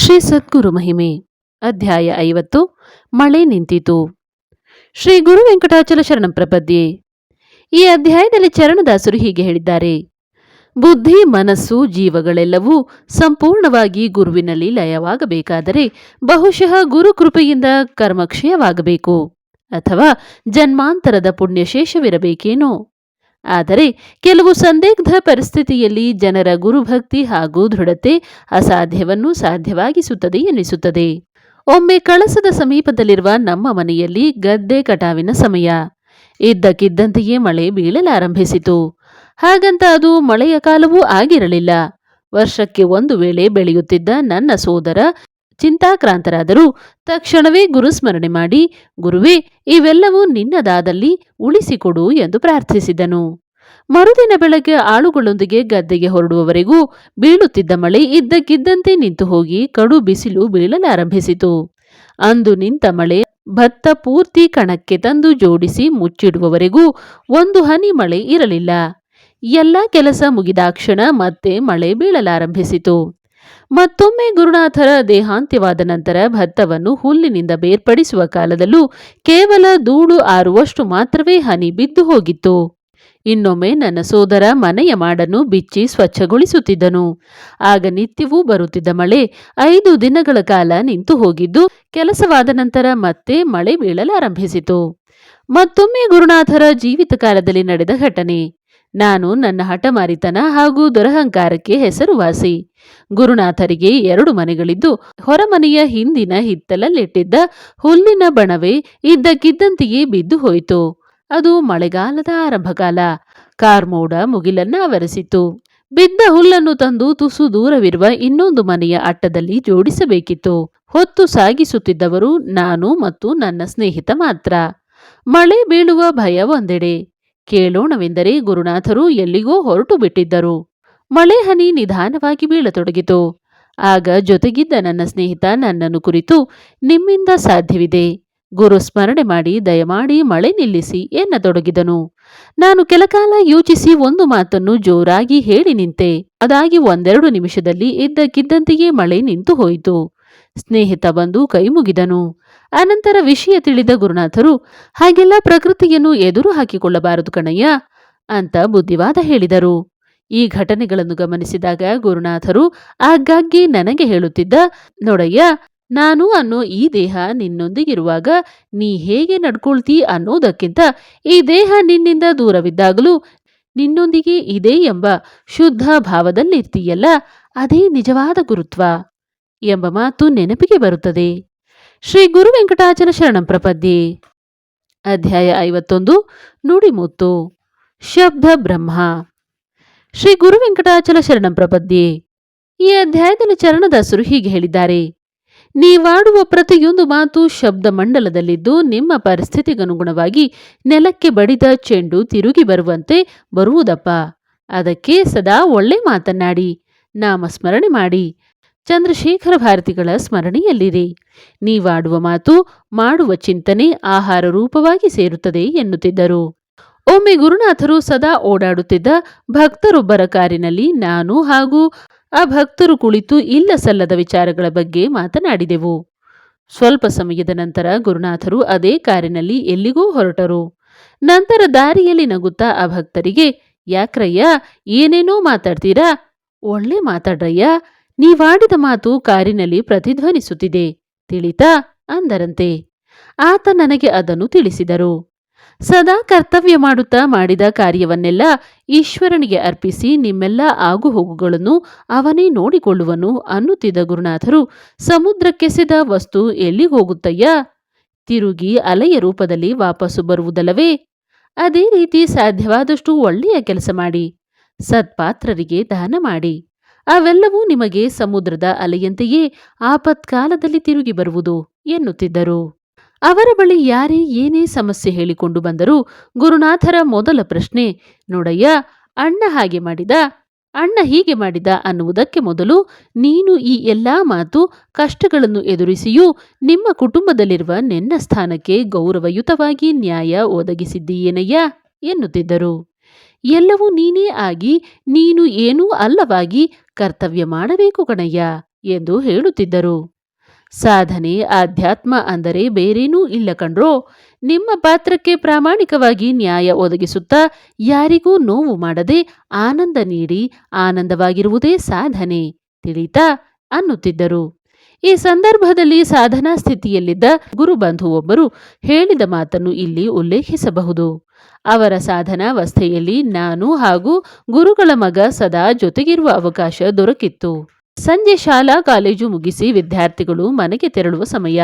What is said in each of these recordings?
ಶ್ರೀ ಸದ್ಗುರು ಮಹಿಮೆ, ಅಧ್ಯಾಯ ಐವತ್ತು, ಮಳೆ ನಿಂತಿತು. ಶ್ರೀ ಗುರು ವೆಂಕಟಾಚಲ ಶರಣ ಪ್ರಪದ್ಯೆ. ಈ ಅಧ್ಯಾಯದಲ್ಲಿ ಚರಣದಾಸರು ಹೀಗೆ ಹೇಳಿದ್ದಾರೆ. ಬುದ್ಧಿ, ಮನಸ್ಸು, ಜೀವಗಳೆಲ್ಲವೂ ಸಂಪೂರ್ಣವಾಗಿ ಗುರುವಿನಲ್ಲಿ ಲಯವಾಗಬೇಕಾದರೆ ಬಹುಶಃ ಗುರು ಕೃಪೆಯಿಂದ ಕರ್ಮಕ್ಷಯವಾಗಬೇಕು ಅಥವಾ ಜನ್ಮಾಂತರದ ಪುಣ್ಯಶೇಷವಿರಬೇಕೇನೋ. ಆದರೆ ಕೆಲವು ಸಂದಿಗ್ಧ ಪರಿಸ್ಥಿತಿಯಲ್ಲಿ ಜನರ ಗುರುಭಕ್ತಿ ಹಾಗೂ ದೃಢತೆ ಅಸಾಧ್ಯವನ್ನು ಸಾಧ್ಯವಾಗಿಸುತ್ತದೆ ಎನಿಸುತ್ತದೆ. ಒಮ್ಮೆ ಕಳಸದ ಸಮೀಪದಲ್ಲಿರುವ ನಮ್ಮ ಮನೆಯಲ್ಲಿ ಗದ್ದೆ ಕಟಾವಿನ ಸಮಯ. ಇದ್ದಕ್ಕಿದ್ದಂತೆಯೇ ಮಳೆ ಬೀಳಲಾರಂಭಿಸಿತು. ಹಾಗಂತ ಅದು ಮಳೆಯ ಕಾಲವೂ ಆಗಿರಲಿಲ್ಲ. ವರ್ಷಕ್ಕೆ ಒಂದು ವೇಳೆ ಬೆಳೆಯುತ್ತಿದ್ದ ನನ್ನ ಸೋದರ ಚಿಂತಾಕ್ರಾಂತರಾದರೂ ತಕ್ಷಣವೇ ಗುರುಸ್ಮರಣೆ ಮಾಡಿ, ಗುರುವೇ, ಇವೆಲ್ಲವೂ ನಿನ್ನದಾದಲ್ಲಿ ಉಳಿಸಿಕೊಡು ಎಂದು ಪ್ರಾರ್ಥಿಸಿದನು. ಮರುದಿನ ಬೆಳಗ್ಗೆ ಆಳುಗಳೊಂದಿಗೆ ಗದ್ದೆಗೆ ಹೊರಡುವವರೆಗೂ ಬೀಳುತ್ತಿದ್ದ ಮಳೆ ಇದ್ದಕ್ಕಿದ್ದಂತೆ ನಿಂತು ಹೋಗಿ ಕಡು ಬಿಸಿಲು ಬೀಳಲಾರಂಭಿಸಿತು. ಅಂದು ನಿಂತ ಮಳೆ ಭತ್ತ ಪೂರ್ತಿ ಕಣಕ್ಕೆ ತಂದು ಜೋಡಿಸಿ ಮುಚ್ಚಿಡುವವರೆಗೂ ಒಂದು ಹನಿ ಮಳೆ ಇರಲಿಲ್ಲ. ಎಲ್ಲ ಕೆಲಸ ಮುಗಿದಾಕ್ಷಣ ಮತ್ತೆ ಮಳೆ ಬೀಳಲಾರಂಭಿಸಿತು. ಮತ್ತೊಮ್ಮೆ ಗುರುನಾಥರ ದೇಹಾಂತ್ಯವಾದ ನಂತರ ಭತ್ತವನ್ನು ಹುಲ್ಲಿನಿಂದ ಬೇರ್ಪಡಿಸುವ ಕಾಲದಲ್ಲೂ ಕೇವಲ ಧೂಳು ಆರುವಷ್ಟು ಮಾತ್ರವೇ ಹನಿ ಬಿದ್ದು ಹೋಗಿತ್ತು. ಇನ್ನೊಮ್ಮೆ ನನ್ನ ಸೋದರ ಮನೆಯ ಮಾಡನ್ನು ಬಿಚ್ಚಿ ಸ್ವಚ್ಛಗೊಳಿಸುತ್ತಿದ್ದನು. ಆಗ ನಿತ್ಯವೂ ಬರುತ್ತಿದ್ದ ಮಳೆ ಐದು ದಿನಗಳ ಕಾಲ ನಿಂತು ಹೋಗಿದ್ದು ಕೆಲಸವಾದ ನಂತರ ಮತ್ತೆ ಮಳೆ ಬೀಳಲಾರಂಭಿಸಿತು. ಮತ್ತೊಮ್ಮೆ ಗುರುನಾಥರ ಜೀವಿತ ಕಾಲದಲ್ಲಿ ನಡೆದ ಘಟನೆ. ನಾನು ನನ್ನ ಹಠಮಾರಿತನ ಹಾಗೂ ದುರಹಂಕಾರಕ್ಕೆ ಹೆಸರುವಾಸಿ. ಗುರುನಾಥರಿಗೆ ಎರಡು ಮನೆಗಳಿದ್ದು, ಹೊರಮನೆಯ ಹಿಂದಿನ ಹಿತ್ತಲಲ್ಲಿಟ್ಟಿದ್ದ ಹುಲ್ಲಿನ ಬಣವೇ ಇದ್ದಕ್ಕಿದ್ದಂತೆಯೇ ಬಿದ್ದು ಹೋಯಿತು. ಅದು ಮಳೆಗಾಲದ ಆರಂಭಕಾಲ. ಕಾರ್ಮೋಡ ಮುಗಿಲನ್ನ ಆವರಿಸಿತು ಬಿದ್ದ ಹುಲ್ಲನ್ನು ತಂದು ತುಸು ದೂರವಿರುವ ಇನ್ನೊಂದು ಮನೆಯ ಅಟ್ಟದಲ್ಲಿ ಜೋಡಿಸಬೇಕಿತ್ತು. ಹೊತ್ತು ಸಾಗಿಸುತ್ತಿದ್ದವರು ನಾನು ಮತ್ತು ನನ್ನ ಸ್ನೇಹಿತ ಮಾತ್ರ. ಮಳೆ ಬೀಳುವ ಭಯ ಒಂದೆಡೆ. ಕೇಳೋಣವೆಂದರೆ ಗುರುನಾಥರು ಎಲ್ಲಿಗೋ ಹೊರಟು ಬಿಟ್ಟಿದ್ದರು. ಮಳೆ ಹನಿ ನಿಧಾನವಾಗಿ ಬೀಳತೊಡಗಿತು. ಆಗ ಜೊತೆಗಿದ್ದ ನನ್ನ ಸ್ನೇಹಿತ ನನ್ನನ್ನು ಕುರಿತು, ನಿಮ್ಮಿಂದ ಸಾಧ್ಯವಿದೆ. ಗುರು ಸ್ಮರಣೆ ಮಾಡಿ, ದಯಮಾಡಿ ಮಳೆ ನಿಲ್ಲಿಸಿ ಎನ್ನತೊಡಗಿದನು. ನಾನು ಕೆಲಕಾಲ ಯೋಚಿಸಿ ಒಂದು ಮಾತನ್ನು ಜೋರಾಗಿ ಹೇಳಿ ನಿಂತೆ. ಅದಾಗಿ ಒಂದೆರಡು ನಿಮಿಷದಲ್ಲಿ ಇದ್ದಕ್ಕಿದ್ದಂತೆಯೇ ಮಳೆ ನಿಂತು ಹೋಯಿತು. ಸ್ನೇಹಿತ ಬಂದು ಕೈ ಮುಗಿದನು. ಅನಂತರ ವಿಷಯ ತಿಳಿದ ಗುರುನಾಥರು, ಹಾಗೆಲ್ಲ ಪ್ರಕೃತಿಯನ್ನು ಎದುರು ಹಾಕಿಕೊಳ್ಳಬಾರದು ಕಣಯ್ಯ ಅಂತ ಬುದ್ಧಿವಾದ ಹೇಳಿದರು. ಈ ಘಟನೆಗಳನ್ನು ಗಮನಿಸಿದಾಗ ಗುರುನಾಥರು ಆಗಾಗ್ಗೆ ನನಗೆ ಹೇಳುತ್ತಿದ್ದ, ನೋಡಯ್ಯ, ನಾನು ಅನ್ನೋ ಈ ದೇಹ ನಿನ್ನೊಂದಿಗಿರುವಾಗ ನೀ ಹೇಗೆ ನಡ್ಕೊಳ್ತೀ ಅನ್ನೋದಕ್ಕಿಂತ ಈ ದೇಹ ನಿನ್ನಿಂದ ದೂರವಿದ್ದಾಗಲೂ ನಿನ್ನೊಂದಿಗೆ ಇದೆ ಎಂಬ ಶುದ್ಧ ಭಾವದಲ್ಲಿರ್ತೀಯಲ್ಲ, ಅದೇ ನಿಜವಾದ ಗುರುತ್ವ. ಎಂಬ ಮಾತು ನೆನಪಿಗೆ ಬರುತ್ತದೆ. ಶ್ರೀ ಗುರು ವೆಂಕಟಾಚಲ ಶರಣಂ ಪ್ರಪದ್ಯೆ. ಅಧ್ಯಾಯ ಐವತ್ತೊಂದು, ನುಡಿಮುತ್ತು. ಶಬ್ದ ಬ್ರಹ್ಮ. ಶ್ರೀ ಗುರು ವೆಂಕಟಾಚಲ ಶರಣಂ ಪ್ರಪದ್ಯೆ. ಈ ಅಧ್ಯಾಯದಲ್ಲಿ ಚರಣದಾಸರು ಹೀಗೆ ಹೇಳಿದ್ದಾರೆ. ನೀವಾಡುವ ಪ್ರತಿಯೊಂದು ಮಾತು ಶಬ್ದ ಮಂಡಲದಲ್ಲಿದ್ದು ನಿಮ್ಮ ಪರಿಸ್ಥಿತಿಗನುಗುಣವಾಗಿ ನೆಲಕ್ಕೆ ಬಡಿದ ಚೆಂಡು ತಿರುಗಿ ಬರುವಂತೆ ಬರುವುದಪ್ಪ. ಅದಕ್ಕೆ ಸದಾ ಒಳ್ಳೆ ಮಾತನ್ನಾಡಿ. ನಾಮ ಸ್ಮರಣೆ ಮಾಡಿ. ಚಂದ್ರಶೇಖರ ಭಾರತಿಗಳ ಸ್ಮರಣೆಯಲ್ಲಿರಿ. ನೀವಾಡುವ ಮಾತು ಮಾಡುವ ಚಿಂತನೆ ಆಹಾರ ರೂಪವಾಗಿ ಸೇರುತ್ತದೆ ಎನ್ನುತ್ತಿದ್ದರು. ಒಮ್ಮೆ ಗುರುನಾಥರು ಸದಾ ಓಡಾಡುತ್ತಿದ್ದ ಭಕ್ತರೊಬ್ಬರ ಕಾರಿನಲ್ಲಿ ನಾನು ಹಾಗೂ ಆ ಭಕ್ತರು ಕುಳಿತು ಇಲ್ಲ ಸಲ್ಲದ ವಿಚಾರಗಳ ಬಗ್ಗೆ ಮಾತನಾಡಿದೆವು. ಸ್ವಲ್ಪ ಸಮಯದ ನಂತರ ಗುರುನಾಥರು ಅದೇ ಕಾರಿನಲ್ಲಿ ಎಲ್ಲಿಗೂ ಹೊರಟರು. ನಂತರ ದಾರಿಯಲ್ಲಿ ನಗುತ್ತಾ ಆ ಭಕ್ತರಿಗೆ ಯಾಕ್ರಯ್ಯ, ಏನೇನೋ ಮಾತಾಡ್ತೀರಾ? ಒಳ್ಳೆ ಮಾತಾಡ್ರಯ್ಯ ನೀವಾಡಿದ ಮಾತು ಕಾರಿನಲ್ಲಿ ಪ್ರತಿಧ್ವನಿಸುತ್ತಿದೆ, ತಿಳಿತ ಅಂದರಂತೆ. ಆತ ನನಗೆ ಅದನ್ನು ತಿಳಿಸಿದರು. ಸದಾ ಕರ್ತವ್ಯ ಮಾಡುತ್ತಾ ಮಾಡಿದ ಕಾರ್ಯವನ್ನೆಲ್ಲ ಈಶ್ವರನಿಗೆ ಅರ್ಪಿಸಿ ನಿಮ್ಮೆಲ್ಲ ಆಗುಹೋಗುಗಳನ್ನು ಅವನೇ ನೋಡಿಕೊಳ್ಳುವನು ಅನ್ನುತ್ತಿದ್ದ ಗುರುನಾಥರು ಸಮುದ್ರಕ್ಕೆಸೆದ ವಸ್ತು ಎಲ್ಲಿ ಹೋಗುತ್ತಯ್ಯ? ತಿರುಗಿ ಅಲೆಯ ರೂಪದಲ್ಲಿ ವಾಪಸ್ಸು ಬರುವುದಲ್ಲವೇ? ಅದೇ ರೀತಿ ಸಾಧ್ಯವಾದಷ್ಟು ಒಳ್ಳೆಯ ಕೆಲಸ ಮಾಡಿ, ಸತ್ಪಾತ್ರರಿಗೆ ದಾನ ಮಾಡಿ. ಅವೆಲ್ಲವೂ ನಿಮಗೆ ಸಮುದ್ರದ ಅಲೆಯಂತೆಯೇ ಆಪತ್ಕಾಲದಲ್ಲಿ ತಿರುಗಿ ಬರುವುದು ಎನ್ನುತ್ತಿದ್ದರು. ಅವರ ಬಳಿ ಯಾರೇ ಏನೇ ಸಮಸ್ಯೆ ಹೇಳಿಕೊಂಡು ಬಂದರೂ ಗುರುನಾಥರ ಮೊದಲ ಪ್ರಶ್ನೆ, ನೋಡಯ್ಯ, ಅಣ್ಣ ಹಾಗೆ ಮಾಡಿದ? ಅಣ್ಣ ಹೀಗೆ ಮಾಡಿದ ಅನ್ನುವುದಕ್ಕೆ ಮೊದಲು ನೀನು ಈ ಎಲ್ಲಾ ಮಾತು, ಕಷ್ಟಗಳನ್ನು ಎದುರಿಸಿಯೂ ನಿಮ್ಮ ಕುಟುಂಬದಲ್ಲಿರುವ ನಿನ್ನ ಸ್ಥಾನಕ್ಕೆ ಗೌರವಯುತವಾಗಿ ನ್ಯಾಯ ಒದಗಿಸಿದ್ದೀಯೇನಯ್ಯ? ಎನ್ನುತ್ತಿದ್ದರು. ಎಲ್ಲವೂ ನೀನೇ ಆಗಿ ನೀನು ಏನೂ ಅಲ್ಲವಾಗಿ ಕರ್ತವ್ಯ ಮಾಡಬೇಕು ಕಣಯ್ಯ ಎಂದು ಹೇಳುತ್ತಿದ್ದರು. ಸಾಧನೆ ಆಧ್ಯಾತ್ಮ ಅಂದರೆ ಬೇರೇನೂ ಇಲ್ಲ ಕಣ್ರೋ, ನಿಮ್ಮ ಪಾತ್ರಕ್ಕೆ ಪ್ರಾಮಾಣಿಕವಾಗಿ ನ್ಯಾಯ ಒದಗಿಸುತ್ತಾ ಯಾರಿಗೂ ನೋವು ಮಾಡದೆ ಆನಂದ ನೀಡಿ ಆನಂದವಾಗಿರುವುದೇ ಸಾಧನೆ ತಿಳಿತಾ ಅನ್ನುತ್ತಿದ್ದರು. ಈ ಸಂದರ್ಭದಲ್ಲಿ ಸಾಧನಾ ಸ್ಥಿತಿಯಲ್ಲಿದ್ದ ಗುರುಬಂಧು ಒಬ್ಬರು ಹೇಳಿದ ಮಾತನ್ನು ಇಲ್ಲಿ ಉಲ್ಲೇಖಿಸಬಹುದು. ಅವರ ಸಾಧನಾವಸ್ಥೆಯಲ್ಲಿ ನಾನು ಹಾಗೂ ಗುರುಗಳ ಮಗ ಸದಾ ಜೊತೆಗಿರುವ ಅವಕಾಶ ದೊರಕಿತ್ತು. ಸಂಜೆ ಶಾಲಾ ಕಾಲೇಜು ಮುಗಿಸಿ ವಿದ್ಯಾರ್ಥಿಗಳು ಮನೆಗೆ ತೆರಳುವ ಸಮಯ.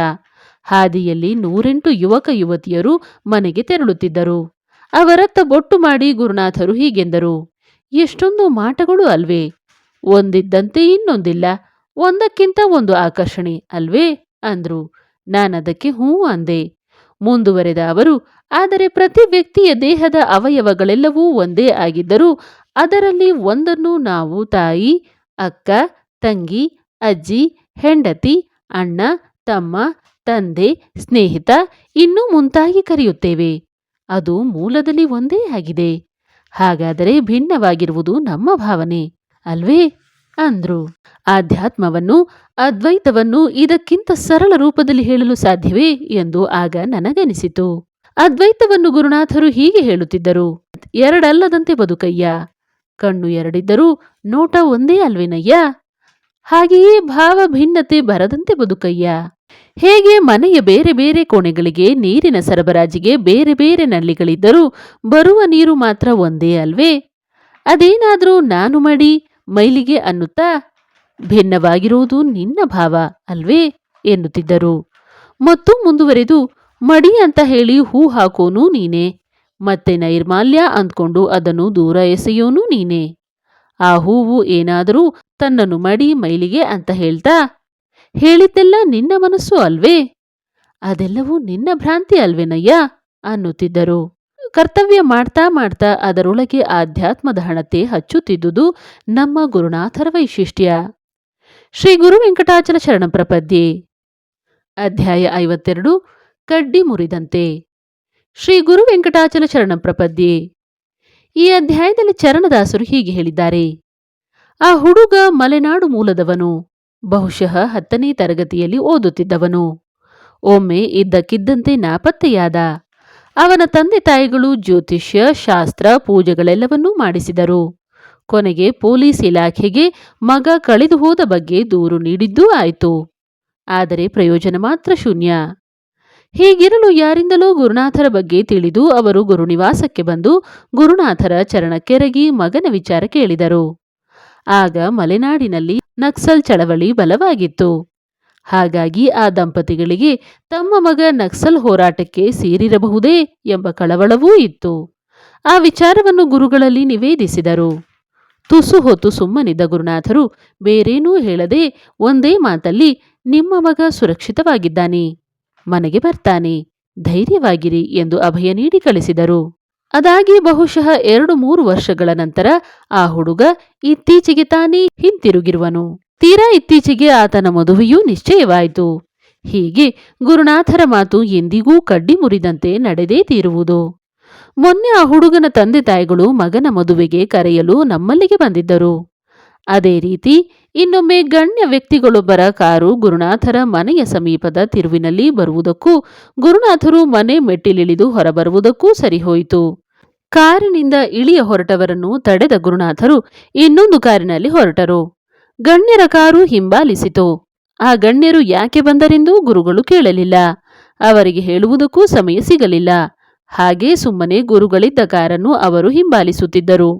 ಹಾದಿಯಲ್ಲಿ ನೂರೆಂಟು ಯುವಕ ಯುವತಿಯರು ಮನೆಗೆ ತೆರಳುತ್ತಿದ್ದರು. ಅವರತ್ತ ಬೊಟ್ಟು ಮಾಡಿ ಗುರುನಾಥರು ಹೀಗೆಂದರು, ಎಷ್ಟೊಂದು ಮಾಟಗಳು ಅಲ್ವೇ? ಒಂದಿದ್ದಂತೆ ಇನ್ನೊಂದಿಲ್ಲ, ಒಂದಕ್ಕಿಂತ ಒಂದು ಆಕರ್ಷಣೆ ಅಲ್ವೇ? ಅಂದ್ರು. ನಾನದಕ್ಕೆ ಹ್ಞೂ ಅಂದೆ. ಮುಂದುವರೆದ ಅವರು, ಆದರೆ ಪ್ರತಿ ವ್ಯಕ್ತಿಯ ದೇಹದ ಅವಯವಗಳೆಲ್ಲವೂ ಒಂದೇ ಆಗಿದ್ದರೂ ಅದರಲ್ಲಿ ಒಂದನ್ನು ನಾವು ತಾಯಿ, ಅಕ್ಕ, ತಂಗಿ, ಅಜ್ಜಿ, ಹೆಂಡತಿ, ಅಣ್ಣ, ತಮ್ಮ, ತಂದೆ, ಸ್ನೇಹಿತ ಇನ್ನೂ ಮುಂತಾಗಿ ಕರೆಯುತ್ತೇವೆ. ಅದು ಮೂಲದಲ್ಲಿ ಒಂದೇ ಆಗಿದೆ. ಹಾಗಾದರೆ ಭಿನ್ನವಾಗಿರುವುದು ನಮ್ಮ ಭಾವನೆ, ಅಲ್ವೇ? ಅಂದ್ರು. ಆಧ್ಯಾತ್ಮವನ್ನು, ಅದ್ವೈತವನ್ನು ಇದಕ್ಕಿಂತ ಸರಳ ರೂಪದಲ್ಲಿ ಹೇಳಲು ಸಾಧ್ಯವೇ ಎಂದು ಆಗ ನನಗನಿಸಿತು. ಅದ್ವೈತವನ್ನು ಗುರುನಾಥರು ಹೀಗೆ ಹೇಳುತ್ತಿದ್ದರು, ಎರಡಲ್ಲದಂತೆ ಬದುಕಯ್ಯ, ಕಣ್ಣು ಎರಡಿದ್ದರೂ ನೋಟ ಒಂದೇ ಅಲ್ವೇನಯ್ಯ? ಹಾಗೆಯೇ ಭಾವ ಭಿನ್ನತೆ ಬರದಂತೆ ಬದುಕಯ್ಯ. ಹೇಗೆ ಮನೆಯ ಬೇರೆ ಬೇರೆ ಕೋಣೆಗಳಿಗೆ ನೀರಿನ ಸರಬರಾಜಿಗೆ ಬೇರೆ ಬೇರೆ ನಲ್ಲಿಗಳಿದ್ದರೂ ಬರುವ ನೀರು ಮಾತ್ರ ಒಂದೇ ಅಲ್ವೇ? ಅದೇನಾದರೂ ನಾನು ಮಾಡಿ, ಮೈಲಿಗೆ ಅನ್ನುತ್ತಾ ಭಿನ್ನವಾಗಿರುವುದು ನಿನ್ನ ಭಾವ ಅಲ್ವೇ? ಎನ್ನುತ್ತಿದ್ದರು. ಮತ್ತು ಮುಂದುವರೆದು, ಮಡಿ ಅಂತ ಹೇಳಿ ಹೂ ಹಾಕೋನು ನೀನೆ. ಮತ್ತೆ ನೈರ್ಮಾಲ್ಯ ಅಂದ್ಕೊಂಡು ಅದನ್ನು ದೂರ ಎಸೆಯೋನು ನೀನೆ. ಆ ಹೂವು ಏನಾದರೂ ತನ್ನನ್ನು ಮಡಿ ಮೈಲಿಗೆ ಅಂತ ಹೇಳ್ತಾ, ಹೇಳಿದ್ದೆಲ್ಲ ನಿನ್ನ ಮನಸ್ಸು ಅಲ್ವೇ? ಅದೆಲ್ಲವೂ ನಿನ್ನ ಭ್ರಾಂತಿ ಅಲ್ವೇನಯ್ಯ? ಅನ್ನುತ್ತಿದ್ದರು. ಕರ್ತವ್ಯ ಮಾಡ್ತಾ ಮಾಡ್ತಾ ಅದರೊಳಗೆ ಆಧ್ಯಾತ್ಮದ ಹಣತೆ ಹಚ್ಚುತ್ತಿದ್ದುದು ನಮ್ಮ ಗುರುನಾಥರ ವೈಶಿಷ್ಟ್ಯ. ಶ್ರೀ ಗುರು ವೆಂಕಟಾಚಲ ಶರಣ ಪ್ರಪದ್ಯೆ. ಅಧ್ಯಾಯ ಐವತ್ತೆರಡು, ಕಡ್ಡಿ ಮುರಿದಂತೆ. ಶ್ರೀ ಗುರು ವೆಂಕಟಾಚಲ ಶರಣ ಪ್ರಪದ್ಯೆ. ಈ ಅಧ್ಯಾಯದಲ್ಲಿ ಚರಣದಾಸರು ಹೀಗೆ ಹೇಳಿದ್ದಾರೆ. ಆ ಹುಡುಗ ಮಲೆನಾಡು ಮೂಲದವನು, ಬಹುಶಃ ಹತ್ತನೇ ತರಗತಿಯಲ್ಲಿ ಓದುತ್ತಿದ್ದವನು. ಒಮ್ಮೆ ಇದ್ದಕ್ಕಿದ್ದಂತೆ ನಾಪತ್ತೆಯಾದ. ಅವನ ತಂದೆ ತಾಯಿಗಳು ಜ್ಯೋತಿಷ್ಯ, ಶಾಸ್ತ್ರ, ಪೂಜೆಗಳೆಲ್ಲವನ್ನೂ ಮಾಡಿಸಿದರು. ಕೊನೆಗೆ ಪೊಲೀಸ್ ಇಲಾಖೆಗೆ ಮಗ ಕಳೆದು ಹೋದ ಬಗ್ಗೆ ದೂರು ನೀಡಿದ್ದೂ ಆಯಿತು. ಆದರೆ ಪ್ರಯೋಜನ ಮಾತ್ರ ಶೂನ್ಯ. ಹೀಗಿರಲು ಯಾರಿಂದಲೂ ಗುರುನಾಥರ ಬಗ್ಗೆ ತಿಳಿದು ಅವರು ಗುರುನಿವಾಸಕ್ಕೆ ಬಂದು ಗುರುನಾಥರ ಚರಣಕ್ಕೆರಗಿ ಮಗನ ವಿಚಾರ ಕೇಳಿದರು. ಆಗ ಮಲೆನಾಡಿನಲ್ಲಿ ನಕ್ಸಲ್ ಚಳವಳಿ ಬಲವಾಗಿತ್ತು. ಹಾಗಾಗಿ ಆ ದಂಪತಿಗಳಿಗೆ ತಮ್ಮ ಮಗ ನಕ್ಸಲ್ ಹೋರಾಟಕ್ಕೆ ಸೇರಿರಬಹುದೇ ಎಂಬ ಕಳವಳವೂ ಇತ್ತು. ಆ ವಿಚಾರವನ್ನು ಗುರುಗಳಲ್ಲಿ ನಿವೇದಿಸಿದರು. ತುಸು ಹೊತ್ತು ಸುಮ್ಮನಿದ್ದ ಗುರುನಾಥರು, ಬೇರೇನೂ ಹೇಳದೆ ಒಂದೇ ಮಾತಲ್ಲಿ, ನಿಮ್ಮ ಮಗ ಸುರಕ್ಷಿತವಾಗಿದ್ದಾನೆ, ಮನೆಗೆ ಬರ್ತಾನೆ, ಧೈರ್ಯವಾಗಿರಿ ಎಂದು ಅಭಯ ನೀಡಿ ಕಳಿಸಿದರು. ಅದಾಗಿ ಬಹುಶಃ ಎರಡು ಮೂರು ವರ್ಷಗಳ ನಂತರ ಆ ಹುಡುಗ ಇತ್ತೀಚೆಗೆ ತಾನೇ ಹಿಂತಿರುಗಿರುವನು. ತೀರಾ ಇತ್ತೀಚೆಗೆ ಆತನ ಮದುವೆಯೂ ನಿಶ್ಚಯವಾಯಿತು. ಹೀಗೆ ಗುರುನಾಥರ ಮಾತು ಎಂದಿಗೂ ಕಡ್ಡಿ ಮುರಿದಂತೆ ನಡೆದೇ ತೀರುವುದು. ಮೊನ್ನೆ ಆ ಹುಡುಗನ ತಂದೆ ತಾಯಿಗಳು ಮಗನ ಮದುವೆಗೆ ಕರೆಯಲು ನಮ್ಮಲ್ಲಿಗೆ ಬಂದಿದ್ದರು. ಅದೇ ರೀತಿ ಇನ್ನೊಮ್ಮೆ ಗಣ್ಯ ವ್ಯಕ್ತಿಗಳೊಬ್ಬರ ಕಾರು ಗುರುನಾಥರ ಮನೆಯ ಸಮೀಪದ ತಿರುವಿನಲ್ಲಿ ಬರುವುದಕ್ಕೂ ಗುರುನಾಥರು ಮನೆ ಮೆಟ್ಟಿಲಿಳಿದು ಹೊರಬರುವುದಕ್ಕೂ ಸರಿಹೋಯಿತು. ಕಾರಿನಿಂದ ಇಳಿಯ ಹೊರಟವರನ್ನು ತಡೆದ ಗುರುನಾಥರು ಇನ್ನೊಂದು ಕಾರಿನಲ್ಲಿ ಹೊರಟರು. ಗಣ್ಯರ ಕಾರು ಹಿಂಬಾಲಿಸಿತು. ಆ ಗಣ್ಯರು ಯಾಕೆ ಬಂದರೆಂದು ಗುರುಗಳು ಕೇಳಲಿಲ್ಲ. ಅವರಿಗೆ ಹೇಳುವುದಕ್ಕೂ ಸಮಯ ಸಿಗಲಿಲ್ಲ. ಹಾಗೇ ಸುಮ್ಮನೆ ಗುರುಗಳಿದ್ದ ಕಾರನ್ನು ಅವರು ಹಿಂಬಾಲಿಸುತ್ತಿದ್ದರು.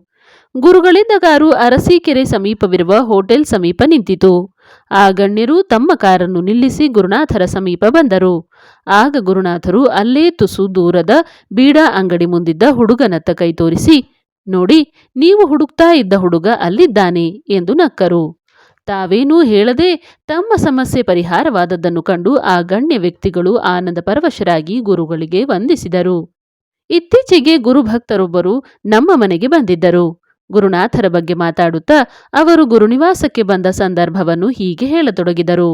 ಗುರುಗಳಿದ್ದ ಕಾರು ಅರಸೀಕೆರೆ ಸಮೀಪವಿರುವ ಹೋಟೆಲ್ ಸಮೀಪ ನಿಂತಿತು. ಆ ಗಣ್ಯರು ತಮ್ಮ ಕಾರನ್ನು ನಿಲ್ಲಿಸಿ ಗುರುನಾಥರ ಸಮೀಪ ಬಂದರು. ಆಗ ಗುರುನಾಥರು ಅಲ್ಲೇ ತುಸು ದೂರದ ಬೀಡಾ ಅಂಗಡಿ ಮುಂದಿದ್ದ ಹುಡುಗನತ್ತ ಕೈ ತೋರಿಸಿ, ನೋಡಿ, ನೀವು ಹುಡುಕ್ತಾ ಇದ್ದ ಹುಡುಗ ಅಲ್ಲಿದ್ದಾನೆ ಎಂದು ನಕ್ಕರು. ತಾವೇನೂ ಹೇಳದೆ ತಮ್ಮ ಸಮಸ್ಯೆ ಪರಿಹಾರವಾದದ್ದನ್ನು ಕಂಡು ಆ ಗಣ್ಯ ವ್ಯಕ್ತಿಗಳು ಆನಂದ ಪರವಶರಾಗಿ ಗುರುಗಳಿಗೆ ವಂದಿಸಿದರು. ಇತ್ತೀಚೆಗೆ ಗುರುಭಕ್ತರೊಬ್ಬರು ನಮ್ಮ ಮನೆಗೆ ಬಂದಿದ್ದರು. ಗುರುನಾಥರ ಬಗ್ಗೆ ಮಾತಾಡುತ್ತಾ ಅವರು ಗುರುನಿವಾಸಕ್ಕೆ ಬಂದ ಸಂದರ್ಭವನ್ನು ಹೀಗೆ ಹೇಳತೊಡಗಿದರು.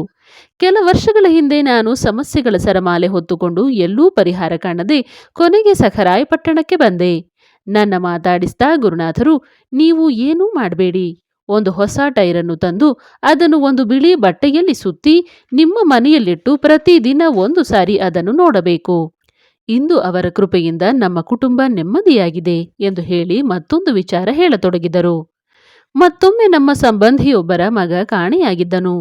ಕೆಲ ವರ್ಷಗಳ ಹಿಂದೆ ನಾನು ಸಮಸ್ಯೆಗಳ ಸರಮಾಲೆ ಹೊತ್ತುಕೊಂಡು ಎಲ್ಲೂ ಪರಿಹಾರ ಕಾಣದೆ ಕೊನೆಗೆ ಸಖರಾಯಪಟ್ಟಣಕ್ಕೆ ಬಂದೆ. ನನ್ನ ಮಾತಾಡಿಸ್ತಾ ಗುರುನಾಥರು, ನೀವು ಏನೂ ಮಾಡಬೇಡಿ. ಒಂದು ಹೊಸ ಟೈರನ್ನು ತಂದು ಅದನ್ನು ಒಂದು ಬಿಳಿ ಬಟ್ಟೆಯಲ್ಲಿ ಸುತ್ತಿ ನಿಮ್ಮ ಮನೆಯಲ್ಲಿಟ್ಟು ಪ್ರತಿದಿನ ಒಂದು ಸಾರಿ ಅದನ್ನು ನೋಡಬೇಕು. ಇಂದು ಅವರ ಕೃಪೆಯಿಂದ ನಮ್ಮ ಕುಟುಂಬ ನೆಮ್ಮದಿಯಾಗಿದೆ ಎಂದು ಹೇಳಿ ಮತ್ತೊಂದು ವಿಚಾರ ಹೇಳತೊಡಗಿದರು. ಮತ್ತೊಮ್ಮೆ ನಮ್ಮ ಸಂಬಂಧಿಯೊಬ್ಬರ ಮಗ ಕಾಣೆಯಾಗಿದ್ದನು.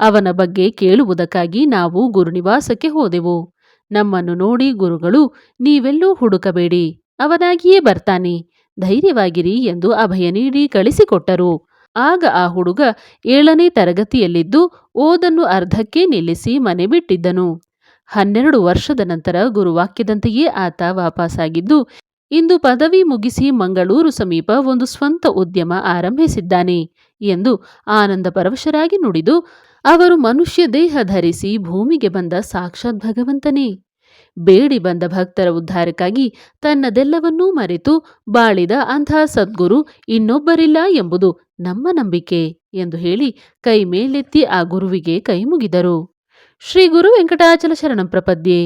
ಅವನ ಬಗ್ಗೆ ಕೇಳುವುದಕ್ಕಾಗಿ ನಾವು ಗುರುನಿವಾಸಕ್ಕೆ ಹೋದೆವು. ನಮ್ಮನ್ನು ನೋಡಿ ಗುರುಗಳು, ನೀವೆಲ್ಲೂ ಹುಡುಕಬೇಡಿ, ಅವನಾಗಿಯೇ ಬರ್ತಾನೆ, ಧೈರ್ಯವಾಗಿರಿ ಎಂದು ಅಭಯ ನೀಡಿ ಕಳಿಸಿಕೊಟ್ಟರು. ಆಗ ಆ ಹುಡುಗ ಏಳನೇ ತರಗತಿಯಲ್ಲಿದ್ದು ಓದನ್ನು ಅರ್ಧಕ್ಕೆ ನಿಲ್ಲಿಸಿ ಮನೆ ಬಿಟ್ಟಿದ್ದನು. ಹನ್ನೆರಡು ವರ್ಷದ ನಂತರ ಗುರುವಾಕ್ಯದಂತೆಯೇ ಆತ ವಾಪಸಾಗಿದ್ದು, ಇಂದು ಪದವಿ ಮುಗಿಸಿ ಮಂಗಳೂರು ಸಮೀಪ ಒಂದು ಸ್ವಂತ ಉದ್ಯಮ ಆರಂಭಿಸಿದ್ದಾನೆ ಎಂದು ಆನಂದ ಪರವಶರಾಗಿ ನುಡಿದು, ಅವರು ಮನುಷ್ಯ ದೇಹ ಧರಿಸಿ ಭೂಮಿಗೆ ಬಂದ ಸಾಕ್ಷಾತ್ ಭಗವಂತನೇ. ಬೇಡಿ ಬಂದ ಭಕ್ತರ ಉದ್ಧಾರಕ್ಕಾಗಿ ತನ್ನದೆಲ್ಲವನ್ನೂ ಮರೆತು ಬಾಳಿದ ಅಂಥ ಸದ್ಗುರು ಇನ್ನೊಬ್ಬರಿಲ್ಲ ಎಂಬುದು ನಮ್ಮ ನಂಬಿಕೆ ಎಂದು ಹೇಳಿ ಕೈ ಮೇಲೆತ್ತಿ ಆ ಗುರುವಿಗೆ ಕೈ ಮುಗಿದರು ಶ್ರೀ ಗುರು ವೆಂಕಟಾಚಲ ಶರಣಂ ಪ್ರಪದ್ಯೆ